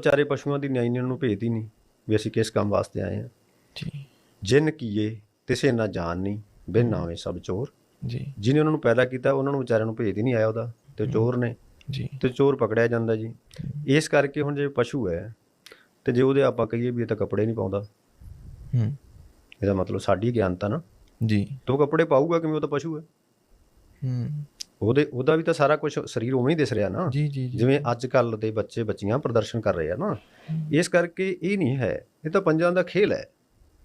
ਵਿਚਾਰੇ ਪਸ਼ੂਆਂ ਦੀ ਨਿਆਈ ਨੇ ਭੇਜਦੀ ਨਹੀਂ ਵੀ ਅਸੀਂ ਕਿਸ ਕੰਮ ਵਾਸਤੇ ਆਏ ਹਾਂ। ਜੀ। ਜਿਨ ਕੀਏ ਤਿਸੇ ਨਾ ਜਾਣ ਨਹੀਂ ਬਿਨ ਨਾਵੇਂ ਸਭ ਚੋਰ। ਜੀ। ਜਿਹਨੇ ਉਹਨਾਂ ਨੂੰ ਪੈਦਾ ਕੀਤਾ ਉਹਨਾਂ ਨੂੰ ਵਿਚਾਰਿਆਂ ਨੂੰ ਭੇਜ ਹੀ ਨਹੀਂ ਆਇਆ ਉਹਦਾ ਤੇ ਚੋਰ ਨੇ। ਜੀ। ਤੇ ਚੋਰ ਪਕੜਿਆ ਜਾਂਦਾ ਜੀ। ਇਸ ਕਰਕੇ ਹੁਣ ਜੇ ਪਸ਼ੂ ਹੈ ਤੇ ਜੇ ਉਹਦੇ ਆਪਾਂ ਕਹੀਏ ਵੀ ਇਹ ਤਾਂ ਕੱਪੜੇ ਨਹੀਂ ਪਾਉਂਦਾ। ਹੂੰ। ਇਹਦਾ ਮਤਲਬ ਸਾਡੀ ਗਿਆਨਤਾ ਨਾ। ਜੀ। ਤੋ ਕੱਪੜੇ ਪਾਊਗਾ ਕਿਵੇਂ? ਉਹ ਤਾਂ ਪਸ਼ੂ ਹੈ। ਹੂੰ। ਉਹਦੇ ਉਹਦਾ ਵੀ ਤਾਂ ਸਾਰਾ ਕੁਝ ਸਰੀਰ ਉਵੇਂ ਹੀ ਦਿਸ ਰਿਹਾ ਨਾ। ਜੀ ਜੀ ਜਿਵੇਂ ਅੱਜ ਕੱਲ ਦੇ ਬੱਚੇ ਬੱਚੀਆਂ ਪ੍ਰਦਰਸ਼ਨ ਕਰ ਰਹੇ ਆ ਨਾ। ਇਸ ਕਰਕੇ ਇਹ ਨਹੀਂ ਹੈ। ਇਹ ਤਾਂ ਪੰਜਾਂ ਦਾ ਖੇਲ ਹੈ।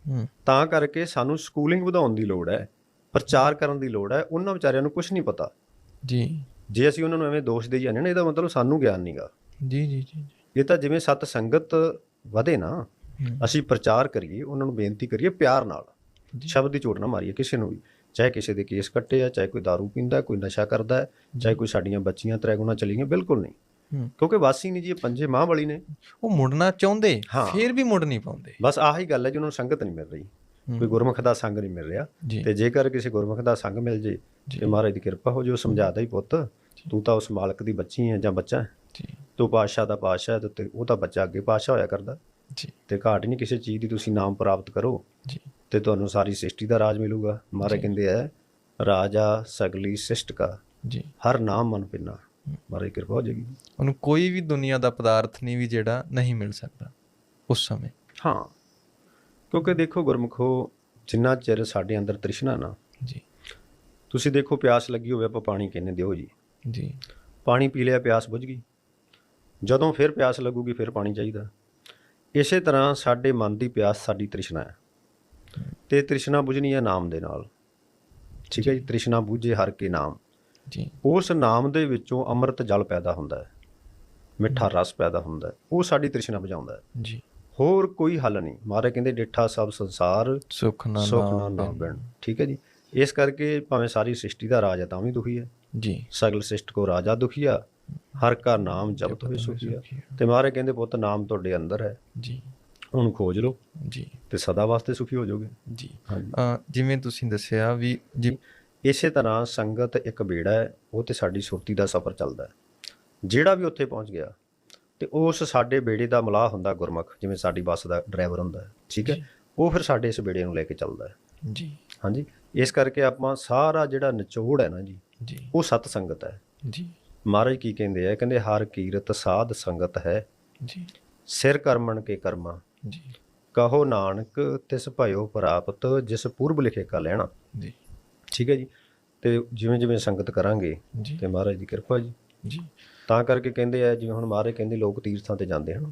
ਹੂੰ। ਤਾਂ ਕਰਕੇ ਸਾਨੂੰ ਸਕੂਲਿੰਗ ਵਧਾਉਣ ਦੀ ਲੋੜ ਹੈ ਪ੍ਰਚਾਰ ਕਰਨ ਦੀ ਲੋੜ ਹੈ ਉਹਨਾਂ ਵਿਚਾਰਿਆਂ ਨੂੰ ਕੁਝ ਨਹੀਂ ਪਤਾ। ਜੀ। ਜੇ ਅਸੀਂ ਉਹਨਾਂ ਨੂੰ ਐਵੇਂ ਦੋਸ਼ ਦੇਈ ਜਾਂਦੇ ਨਾ ਇਹਦਾ ਮਤਲਬ ਸਾਨੂੰ ਗਿਆਨ ਨਹੀਂਗਾ ਜੀ ਜੀ ਜੀ ਇਹ ਤਾਂ ਜਿਵੇਂ ਸਤ ਸੰਗਤ ਵਧੇ ਨਾ। ਅਸੀਂ ਪ੍ਰਚਾਰ ਕਰੀਏ ਉਹਨਾਂ ਨੂੰ ਬੇਨਤੀ ਕਰੀਏ ਪਿਆਰ ਨਾਲ। ਸ਼ਬਦ ਦੀ ਝੋਟ ਨਾ ਮਾਰੀਏ ਕਿਸੇ ਨੂੰ ਵੀ। ਚਾਹੇ ਕਿਸੇ ਦੇ ਕੇਸ ਕੱਟੇ ਆ ਚਾਹੇ ਕੋਈ दारू ਪੀਂਦਾ ਕੋਈ ਨਸ਼ਾ ਕਰਦਾ ਹੈ ਚਾਹੇ ਕੋਈ ਸਾਡੀਆਂ ਬੱਚੀਆਂ ਤ੍ਰੈਗੁਣਾ ਚਲੀਆਂ ਬਿਲਕੁਲ ਨਹੀਂ। ਕਿਉਂਕਿ ਵਾਸੀ ਨਹੀਂ ਜੀ ਇਹ ਪੰਜੇ ਮਾਂ ਵਾਲੀ ਨੇ। ਉਹ ਮੁੜਨਾ ਚਾਹੁੰਦੇ। ਫਿਰ ਵੀ ਮੁੜ ਨਹੀਂ ਪਾਉਂਦੇ। ਬਸ ਆਹੀ ਗੱਲ ਹੈ ਜੀ ਉਹਨਾਂ ਨੂੰ ਸੰਗਤ ਨਹੀਂ ਮਿਲ ਰਹੀ। ਕੋਈ ਗੁਰਮੁਖ ਦਾ ਸੰਗ ਨਹੀਂ ਮਿਲ ਰਿਹਾ। ਤੇ ਜੇਕਰ ਕਿਸੇ ਗੁਰਮੁਖ ਦਾ ਸੰਗ ਮਿਲ ਜੇ। ਤੇ ਮਹਾਰਾਜ ਦੀ ਕਿਰਪਾ ਹੋ ਜੋ ਸਮਝਾਦਾ ਹੀ ਪੁੱਤ। ਤੂੰ ਤਾਂ ਉਸ ਮਾਲਕ ਦੀ ਬੱਚੀ ਹੈ ਜਾਂ ਬੱਚਾ ਹੈ। ਜੀ। ਤੂੰ ਪਾਤਸ਼ਾਹ ਦਾ ਹੈ ਤੇ ਉਹ ਤਾਂ ਬੱਚਾ ਅੱਗੇ ਪਾਤਸ਼ਾਹ ਹੋਇਆ ਕਰਦਾ। ਜੀ। ਤੇ ਘਾਟ ਨਹੀਂ ਕਿਸੇ ਚੀਜ਼ ਦੀ ਤੁਸੀਂ ਨਾਮ ਪ੍ਰਾਪਤ ਕਰੋ। ਤੇ ਤੁਹਾਨੂੰ ਸਾਰੀ ਸ੍ਰਿਸ਼ਟੀ ਦਾ ਰਾਜ ਮਿਲੂਗਾ। ਮਹਾਰਾਜ ਕਹਿੰਦੇ ਆ ਰਾਜਾ ਸਗਲੀ ਸ੍ਰਿਸ਼ਟ ਕਾ ਜੀ। ਹਰ ਨਾਮ ਮਨ ਪਿੰਨਾ। ਮਹਾਰਾਜ ਕਿਰਪਾ ਹੋ ਜਾਏਗੀ। ਉਹਨੂੰ ਕੋਈ ਵੀ ਦੁਨੀਆ ਦਾ ਪਦਾਰਥ ਨਹੀਂ ਵੀ ਜਿਹੜਾ ਨਹੀਂ ਮਿਲ ਸਕਦਾ ਉਸ ਸਮੇਂ। ਹਾਂ। ਕਿਉਂਕਿ ਦੇਖੋ ਗੁਰਮੁਖੋ ਜਿੰਨਾ ਚਿਰ ਸਾਡੇ ਅੰਦਰ ਤ੍ਰਿਸ਼ਨਾ ਨਾ ਜੀ। ਤੁਸੀਂ ਦੇਖੋ ਪਿਆਸ ਲੱਗੀ ਹੋਵੇ ਆਪਾਂ ਪਾਣੀ ਕਹਿੰਦੇ ਦਿਓ ਜੀ। ਜੀ। ਪਾਣੀ ਪੀ ਲਿਆ ਪਿਆਸ ਬੁਝ ਗਈ। ਜਦੋਂ ਫਿਰ ਪਿਆਸ ਲੱਗੂਗੀ ਫਿਰ ਪਾਣੀ ਚਾਹੀਦਾ। ਇਸੇ ਤਰ੍ਹਾਂ ਸਾਡੇ ਮਨ ਦੀ ਪਿਆਸ ਸਾਡੀ ਤ੍ਰਿਸ਼ਨਾ ਹੈ। ਤੇ ਤ੍ਰਿਸ਼ਨਾ ਬੁਝਣੀ ਹੈ ਨਾਮ ਦੇ ਨਾਲ। ਠੀਕ ਹੈ ਜੀ ਤ੍ਰਿਸ਼ਨਾ ਬੁਝੇ ਹਰ ਕੇ ਨਾਮ। ਜੀ। ਉਸ ਨਾਮ ਦੇ ਵਿੱਚੋਂ ਅੰਮ੍ਰਿਤ ਜਲ ਪੈਦਾ ਹੁੰਦਾ ਹੈ ਮਿੱਠਾ ਰਸ ਪੈਦਾ ਹੁੰਦਾ ਹੈ ਉਹ ਸਾਡੀ ਤ੍ਰਿਸ਼ਨਾ ਬੁਝਾਉਂਦਾ ਹੈ। ਜੀ। ਹੋਰ ਕੋਈ ਹੱਲ ਨਹੀਂ। ਮਾਰੇ ਕਹਿੰਦੇ ਡਿੱਠਾ ਸਭ ਸੰਸਾਰ ਸੁਖ ਨਾ ਸੁਖ ਨਾ ਬਿਨ ਠੀਕ ਹੈ ਜੀ। ਇਸ ਕਰਕੇ ਭਾਵੇਂ ਸਾਰੀ ਸ੍ਰਿਸ਼ਟੀ ਦਾ ਰਾਜ ਹੈ ਤਾਂ ਵੀ ਦੁਖੀ ਹੈ। ਜੀ। ਸਗਲ ਸ੍ਰਿਸ਼ਟ ਕੋ ਰਾਜਾ ਦੁਖੀਆ ਹਰ ਕਾ ਨਾਮ ਜਪਤ ਹੋਏ ਸੁਖੀਆ ਤੇ ਮਹਾਰਾਜ ਕਹਿੰਦੇ ਪੁੱਤ ਨਾਮ ਤੁਹਾਡੇ ਅੰਦਰ ਹੈ। ਜੀ। ਉਹਨੂੰ ਖੋਜ ਲਓ ਜੀ। ਤੇ ਸਦਾ ਵਾਸਤੇ ਸੁਖੀ ਹੋ ਜਾਓਗੇ। ਜੀ। ਜਿਵੇਂ ਤੁਸੀਂ ਦੱਸਿਆ ਵੀ ਜੀ ਇਸੇ ਤਰ੍ਹਾਂ ਸੰਗਤ ਇੱਕ ਬੇੜਾ ਹੈ ਉਹ ਤੇ ਸਾਡੀ ਸੁਰਤੀ ਦਾ ਸਫ਼ਰ ਚੱਲਦਾ ਹੈ। ਜਿਹੜਾ ਵੀ ਉੱਥੇ ਪਹੁੰਚ ਗਿਆ ਤੇ ਉਸ ਸਾਡੇ ਬੇੜੇ ਦਾ ਮਲਾਹ ਹੁੰਦਾ ਗੁਰਮੁਖ ਜਿਵੇਂ ਸਾਡੀ ਬੱਸ ਦਾ ਡਰਾਈਵਰ ਹੁੰਦਾ ਹੈ ਠੀਕ ਹੈ? ਉਹ ਫਿਰ ਸਾਡੇ ਇਸ ਬੇੜੇ ਨੂੰ ਲੈ ਕੇ ਚੱਲਦਾ ਹੈ। ਜੀ। ਹਾਂਜੀ? ਇਸ ਕਰਕੇ ਆਪਾਂ ਸਾਰਾ ਜਿਹੜਾ ਨਿਚੋੜ ਹੈ ਨਾ ਜੀ ਜੀ। ਉਹ ਸਤ ਸੰਗਤ ਹੈ। ਜੀ। ਮਹਾਰਾਜ ਕੀ ਕਹਿੰਦੇ ਆ ਕਹਿੰਦੇ ਹਰ ਕੀਰਤ ਸਾਧ ਸੰਗਤ ਹੈ। ਜੀ। ਸਿਰ ਕਰਮਣ ਕੇ ਕਰਮਾ ਜੀ। ਕਹੋ ਨਾਨਕ ਤਿਸ ਭਇਓ ਪ੍ਰਾਪਤ ਜਿਸ ਪੂਰਬ ਲਿਖੇ ਕਾ ਲੈਣਾ। ਜੀ। ਠੀਕ ਹੈ ਜੀ? ਤੇ ਜਿਵੇਂ ਜਿਵੇਂ ਸੰਗਤ ਕਰਾਂਗੇ ਤੇ ਮਹਾਰਾਜ ਦੀ ਕਿਰਪਾ ਜੀ। ਜੀ। ਤਾਂ ਕਰਕੇ ਕਹਿੰਦੇ ਆ ਜਿਵੇਂ ਹੁਣ ਮਹਾਰਾਜ ਕਹਿੰਦੇ ਲੋਕ ਤੀਰਥਾਂ ਤੇ ਜਾਂਦੇ ਹਨ।